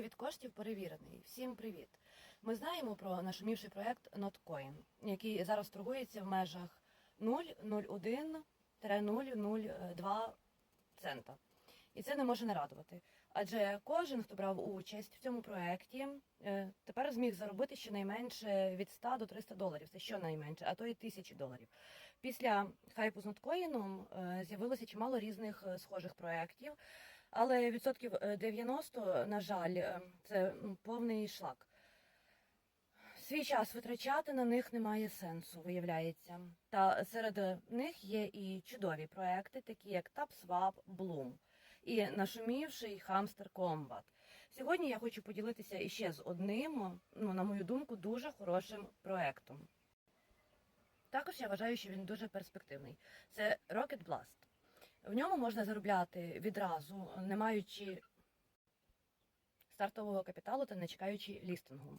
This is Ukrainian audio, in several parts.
вивід коштів перевірений. Всім привіт! Ми знаємо про нашумівший проект NotCoin, який зараз торгується в межах 0,01-0,02 цента. І це не може не радувати. Адже кожен, хто брав участь в цьому проєкті, е, тепер зміг заробити щонайменше від 100 до 300 доларів. Це щонайменше, а то й тисячі доларів. Після хайпу з ноткоїном е, з'явилося чимало різних е, схожих проєктів, але відсотків е, 90, на жаль, е, це повний шлак. Свій час витрачати на них немає сенсу, виявляється. Та серед них є і чудові проекти, такі як TapSwap, Bloom і нашумівший Hamster Combat. Сьогодні я хочу поділитися іще з одним, ну, на мою думку, дуже хорошим проектом. Також я вважаю, що він дуже перспективний. Це Rocket Blast. В ньому можна заробляти відразу, не маючи стартового капіталу та не чекаючи лістингу.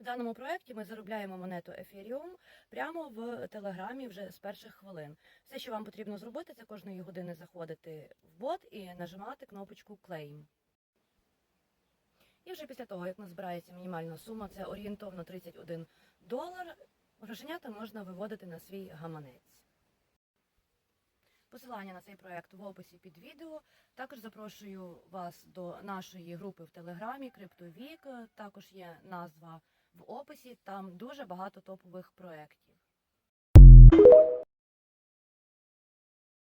В даному проєкті ми заробляємо монету Ethereum прямо в телеграмі вже з перших хвилин. Все, що вам потрібно зробити, це кожної години заходити в бот і нажимати кнопочку Claim. І вже після того, як назбирається мінімальна сума, це орієнтовно 31 долар, грошенята можна виводити на свій гаманець. Посилання на цей проект в описі під відео. Також запрошую вас до нашої групи в Телеграмі Криптовік. Також є назва в описі. Там дуже багато топових проєктів.